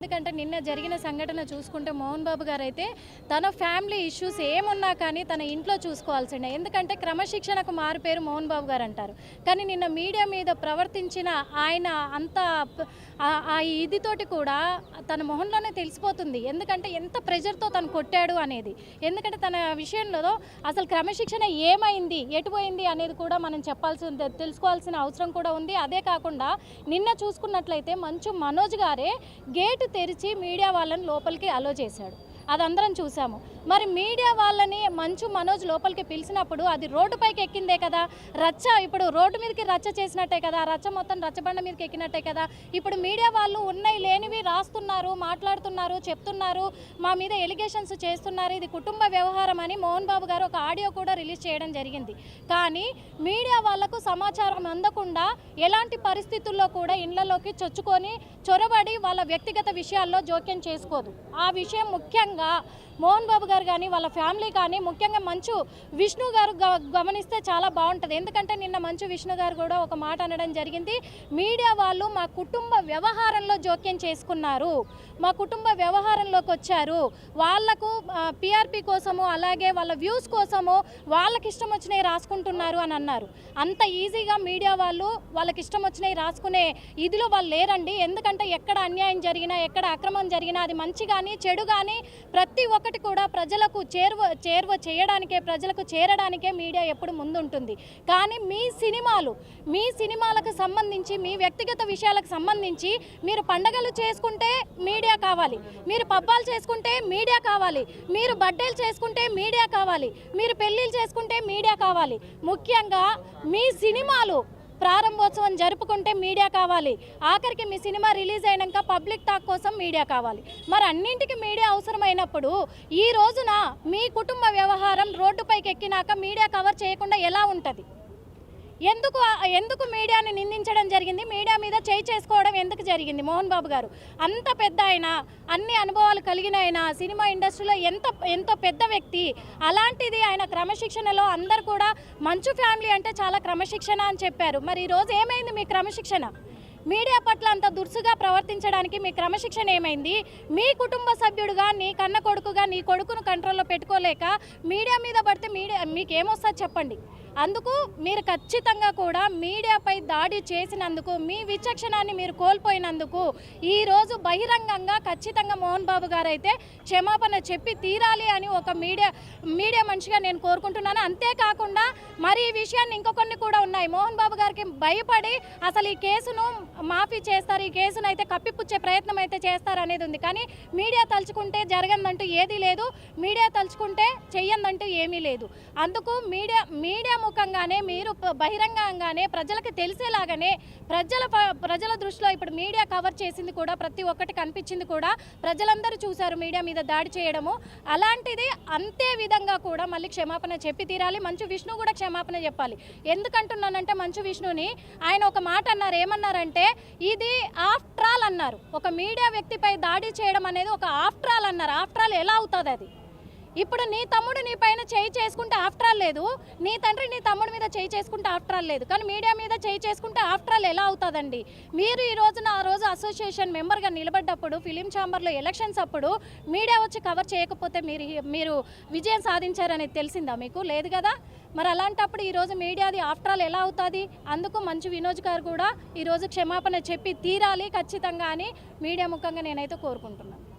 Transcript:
ఎందుకంటే నిన్న జరిగిన సంఘటన చూసుకుంటే మోహన్ బాబు గారు అయితే తన ఫ్యామిలీ ఇష్యూస్ ఏమున్నా కానీ తన ఇంట్లో చూసుకోవాల్సిందే. ఎందుకంటే క్రమశిక్షణకు మారు పేరు మోహన్ బాబు గారు అంటారు కానీ నిన్న మీడియా మీద ప్రవర్తించిన ఆయన అంత ఆ- ఇదితోటి కూడా తన మొహంలోనే తెలిసిపోతుంది. ఎందుకంటే ఎంత ప్రెజర్తో తను కొట్టాడు అనేది. ఎందుకంటే తన విషయంలో అసలు క్రమశిక్షణ ఏమైంది ఎటుపోయింది అనేది కూడా మనం చెప్పాల్సిన తెలుసుకోవాల్సిన అవసరం కూడా ఉంది. అదే కాకుండా నిన్న చూసుకున్నట్లయితే మంచు మనోజ్ గారే గేటు తెరిచి మీడియా వాళ్ళని లోపలికి అలో చేశాడు. అది అందరం చూసాము. మరి మీడియా వాళ్ళని మంచు మనోజ్ లోపలికి పిలిచినప్పుడు అది రోడ్డుపైకి ఎక్కిందే కదా. రచ్చ ఇప్పుడు రోడ్డు మీదకి రచ్చ చేసినట్టే కదా. రచ్చ మొత్తం రచ్చబండ మీదకి ఎక్కినట్టే కదా. ఇప్పుడు మీడియా వాళ్ళు ఉన్నాయి లేనివి రాస్తున్నారు మాట్లాడుతున్నారు చెప్తున్నారు మా మీద ఎలిగేషన్స్ చేస్తున్నారు. ఇది కుటుంబ వ్యవహారం అని మోహన్ బాబు గారు ఒక ఆడియో కూడా రిలీజ్ చేయడం జరిగింది. కానీ మీడియా వాళ్ళకు సమాచారం అందకుండా ఎలాంటి పరిస్థితుల్లో కూడా ఇళ్ళలోకి చొచ్చుకొని చొరబడి వాళ్ళ వ్యక్తిగత విషయాల్లో జోక్యం చేసుకోదు. ఆ విషయం ముఖ్యంగా మోహన్ బాబు గారు కానీ వాళ్ళ ఫ్యామిలీ కానీ ముఖ్యంగా మంచు విష్ణు గారు గ- గమనిస్తే చాలా బాగుంటుంది. ఎందుకంటే నిన్న మంచు విష్ణు గారు కూడా ఒక మాట అనడం జరిగింది. మీడియా వాళ్ళు మా కుటుంబ వ్యవహారంలో జోక్యం చేసుకున్నారు. మా కుటుంబ వ్యవహారంలోకి వచ్చారు. వాళ్ళకు పిఆర్పి కోసము అలాగే వాళ్ళ వ్యూస్ కోసము వాళ్ళకి ఇష్టం వచ్చినవి రాసుకుంటున్నారు అని అన్నారు. అంత ఈజీగా మీడియా వాళ్ళు వాళ్ళకి ఇష్టం వచ్చినవి రాసుకునే ఇదిలో వాళ్ళు లేరండి. ఎందుకంటే ఎక్కడ అన్యాయం జరిగినా ఎక్కడ అక్రమం జరిగినా అది మంచి కానీ చెడు కానీ ప్రతి ఒక్క ఒక్కటి కూడా ప్రజలకు చేరువ చేరువ చేయడానికే ప్రజలకు చేరడానికే మీడియా ఎప్పుడు ముందుంటుంది. కానీ మీ సినిమాలు మీ సినిమాలకు సంబంధించి మీ వ్యక్తిగత విషయాలకు సంబంధించి మీరు పండగలు చేసుకుంటే మీడియా కావాలి. మీరు పబ్బాలు చేసుకుంటే మీడియా కావాలి. మీరు బర్త్డేలు చేసుకుంటే మీడియా కావాలి. మీరు పెళ్ళిళ్ళు చేసుకుంటే మీడియా కావాలి. ముఖ్యంగా మీ సినిమాలు ప్రారంభోత్సవం జరుపుకుంటే మీడియా కావాలి. ఆఖరికి మీ సినిమా రిలీజ్ అయినాక పబ్లిక్ టాక్ కోసం మీడియా కావాలి. మరి అన్నింటికి మీడియా అవసరమైనప్పుడు ఈ రోజున మీ కుటుంబ వ్యవహారం రోడ్డుపైకి ఎక్కినాక మీడియా కవర్ చేయకుండా ఎలా ఉంటుంది? ఎందుకు ఎందుకు మీడియాని నిందించడం జరిగింది? మీడియా మీద చేయి చేసుకోవడం ఎందుకు జరిగింది? మోహన్ బాబు గారు అంత పెద్ద ఆయన అన్ని అనుభవాలు కలిగిన ఆయన సినిమా ఇండస్ట్రీలో ఎంత ఎంతో పెద్ద వ్యక్తి అలాంటిది ఆయన క్రమశిక్షణలో అందరు కూడా మంచు ఫ్యామిలీ అంటే చాలా క్రమశిక్షణ అని చెప్పారు. మరి ఈరోజు ఏమైంది మీ క్రమశిక్షణ? మీడియా పట్ల అంత దురుసుగా ప్రవర్తించడానికి మీ క్రమశిక్షణ ఏమైంది? మీ కుటుంబ సభ్యుడుగా నీ కన్న కొడుకుగా నీ కొడుకును కంట్రోల్లో పెట్టుకోలేక మీడియా మీద పడితే మీడియా మీకు ఏమొస్తుంది చెప్పండి? అందుకు మీరు ఖచ్చితంగా కూడా మీడియాపై దాడి చేసినందుకు మీ విచక్షణాన్ని మీరు కోల్పోయినందుకు ఈరోజు బహిరంగంగా ఖచ్చితంగా మోహన్ బాబు గారు అయితే క్షమాపణ చెప్పి తీరాలి అని ఒక మీడియా మీడియా మనిషిగా నేను కోరుకుంటున్నాను. అంతేకాకుండా మరి ఈ విషయాన్ని ఇంకొన్ని కూడా ఉన్నాయి. మోహన్ బాబు గారికి భయపడి అసలు ఈ కేసును మాఫీ చేస్తారు. ఈ కేసును అయితే కప్పిపుచ్చే ప్రయత్నం అయితే చేస్తారు అనేది ఉంది. కానీ మీడియా తలుచుకుంటే జరగందంటూ ఏదీ లేదు. మీడియా తలుచుకుంటే చెయ్యందంటూ ఏమీ లేదు. అందుకు మీడియా మీడియా ముఖంగానే మీరు బహిరంగంగానే ప్రజలకు తెలిసేలాగానే ప్రజల ప్రజల దృష్టిలో ఇప్పుడు మీడియా కవర్ చేసింది కూడా ప్రతి ఒక్కటి కనిపించింది కూడా ప్రజలందరూ చూశారు మీడియా మీద దాడి చేయడము. అలాంటిది అంతే విధంగా కూడా మళ్ళీ క్షమాపణ చెప్పి తీరాలి. మంచు విష్ణు కూడా క్షమాపణ చెప్పాలి. ఎందుకంటున్నానంటే మంచు విష్ణుని ఆయన ఒక మాట అన్నారు. ఏమన్నారంటే ఇది ఆఫ్టర్ ఆల్ అన్నారు. ఒక మీడియా వ్యక్తిపై దాడి చేయడం అనేది ఒక ఆఫ్టర్ ఆల్ అన్నారు. ఆఫ్టర్ ఆల్ ఎలా అవుతుంది అది? ఇప్పుడు నీ తమ్ముడు నీ పైన చేయి చేసుకుంటే ఆఫ్టర్ ఆల్ లేదు. నీ తండ్రి నీ తమ్ముడి మీద చేయి చేసుకుంటే ఆఫ్టర్ ఆల్ లేదు. కానీ మీడియా మీద చేయి చేసుకుంటే ఆఫ్టర్ ఆల్ ఎలా అవుతుందండి? మీరు ఈ రోజున ఆ రోజు అసోసియేషన్ మెంబర్గా నిలబడ్డప్పుడు ఫిలిం ఛాంబర్లో ఎలక్షన్స్ అప్పుడు మీడియా వచ్చి కవర్ చేయకపోతే మీరు మీరు విజయం సాధించారనేది తెలిసిందా మీకు? లేదు కదా? మరి అలాంటప్పుడు ఈరోజు మీడియాది ఆఫ్టర్ ఆల్ ఎలా అవుతుంది? అందుకు మంచు వినోద్ గారు కూడా ఈరోజు క్షమాపణ చెప్పి తీరాలి ఖచ్చితంగా అని మీడియా ముఖంగా నేనైతే కోరుకుంటున్నాను.